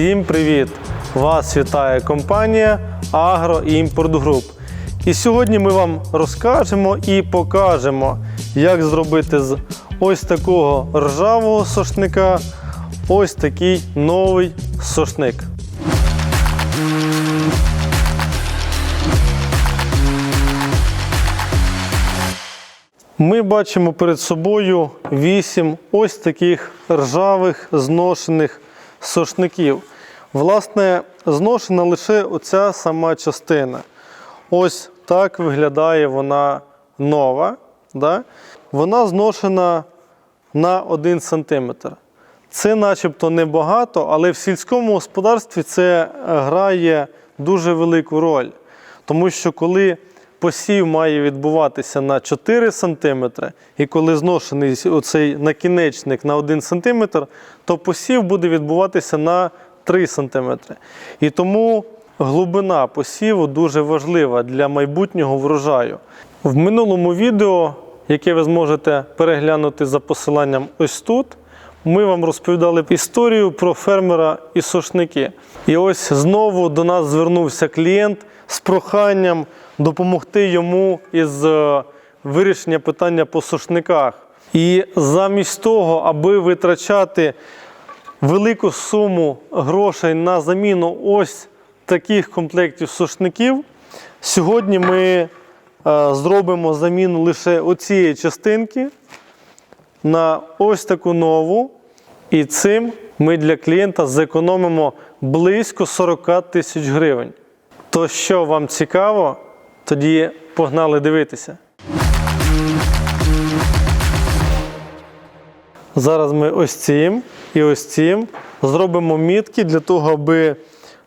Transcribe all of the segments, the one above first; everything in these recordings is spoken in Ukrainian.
Всім привіт! Вас вітає компанія Агроімпорт Груп. І сьогодні ми вам розкажемо і покажемо, як зробити з ось такого ржавого сошника ось такий новий сошник. Ми бачимо перед собою вісім ось таких ржавих зношених сошників. Власне, зношена лише оця сама частина. Ось так виглядає вона нова. Да? Вона зношена на 1 см. Це начебто небагато, але в сільському господарстві це е, грає дуже велику роль. Тому що коли посів має відбуватися на 4 см, і коли зношений оцей накінечник на 1 см, то посів буде відбуватися на 3 см. І тому глибина посіву дуже важлива для майбутнього врожаю. В минулому відео, яке ви зможете переглянути за посиланням ось тут, ми вам розповідали історію про фермера і сошники. І ось знову до нас звернувся клієнт з проханням допомогти йому із е, вирішення питання по сошниках. І замість того, аби витрачати велику суму грошей на заміну ось таких комплектів сушників. Сьогодні ми е, зробимо заміну лише оцієї частинки на ось таку нову. І цим ми для клієнта зекономимо близько 40 тисяч гривень. То що вам цікаво, тоді погнали дивитися. Зараз ми ось цим і ось цим зробимо мітки для того, аби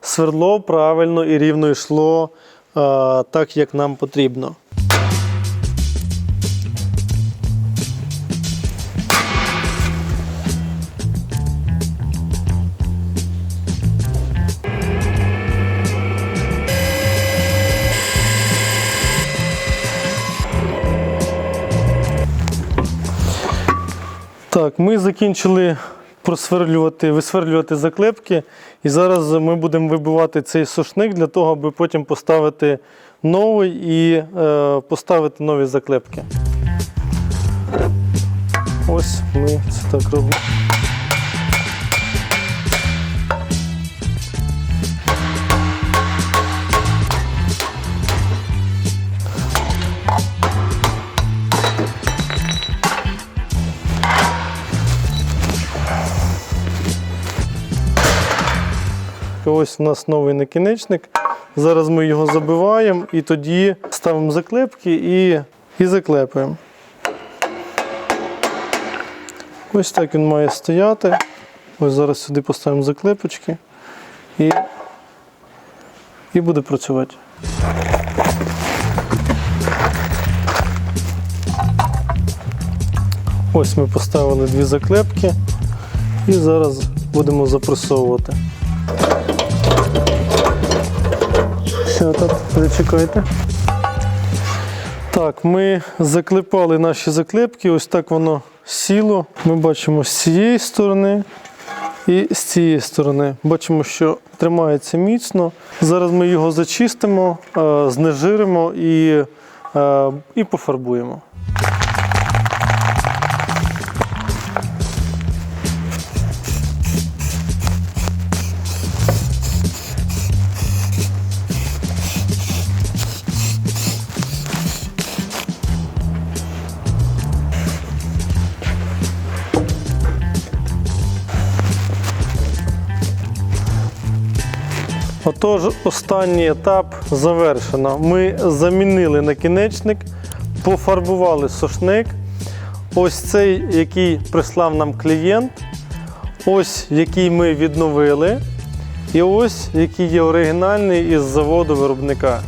свердло правильно і рівно йшло е, так, як нам потрібно. Так, ми закінчили просверлювати, висверлювати заклепки. І зараз ми будемо вибивати цей сушник для того, аби потім поставити новий і е, поставити нові заклепки. Ось ми це так робимо. Ось у нас новий накінечник. Зараз ми його забиваємо і тоді ставимо заклепки і, і заклепуємо. Ось так він має стояти. Ось зараз сюди поставимо заклепочки і, і буде працювати. Ось ми поставили дві заклепки і зараз будемо запресовувати. Тут? Зачекайте. Так, ми заклепали наші заклепки, ось так воно сіло. Ми бачимо з цієї сторони і з цієї сторони. Бачимо, що тримається міцно. Зараз ми його зачистимо, е, знежиримо і, е, і пофарбуємо. Отож, останній етап завершено. Ми замінили накінечник, пофарбували сошник. Ось цей, який прислав нам клієнт, ось який ми відновили. І ось який є оригінальний із заводу виробника.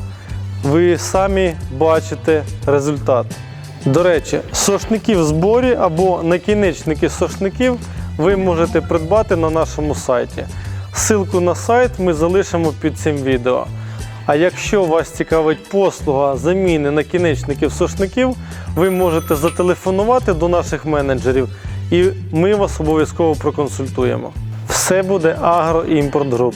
Ви самі бачите результат. До речі, сошники в зборі або накінечники сошників ви можете придбати на нашому сайті. Ссылку на сайт ми залишимо під цим відео. А якщо вас цікавить послуга заміни накінечників сушників, ви можете зателефонувати до наших менеджерів і ми вас обов'язково проконсультуємо. Все буде агроімпорт груп.